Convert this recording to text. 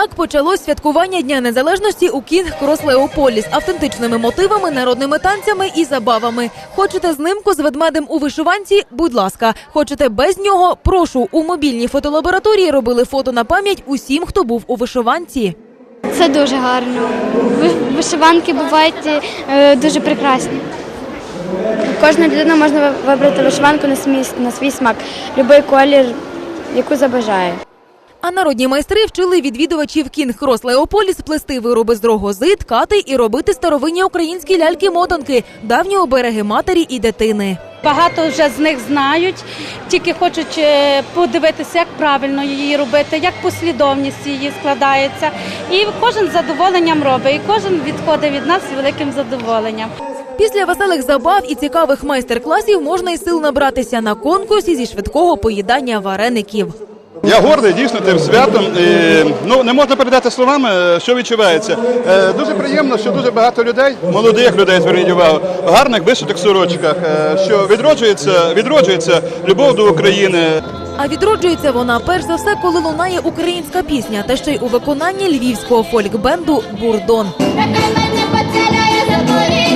Так почалось святкування Дня Незалежності у Кінг Крос Леополіс автентичними мотивами, народними танцями і забавами. Хочете знимку з ведмедем у вишиванці? Будь ласка, хочете без нього? Прошу у мобільній фотолабораторії робили фото на пам'ять усім, хто був у вишиванці. Це дуже гарно. Вишиванки бувають е, дуже прекрасні. Кожна людина може вибрати вишиванку на свій, смак, будь-який колір, яку забажає. А народні майстри вчили відвідувачів Кінг Крос Леополіс плести вироби з дрогози, ткати і робити старовинні українські ляльки-мотанки, давні обереги матері і дитини. Багато вже з них знають, тільки хочуть е, подивитися, як правильно її робити, як послідовність її складається. І кожен з задоволенням робить, і кожен відходить від нас з великим задоволенням. Після веселих забав і цікавих майстер-класів можна й сил набратися на конкурсі зі швидкого поїдання вареників. Я гордий дійсно тим святом. І, ну не можна передати словами, е, що відчувається. Е, дуже приємно, що дуже багато людей, молодих людей, зверніть увагу, в гарних вишитих сорочках, е, що відроджується, відроджується любов до України. А відроджується вона перш за все, коли лунає українська пісня, та ще й у виконанні львівського фольк-бенду Бурдон. Нехай мене поцяляє заповідь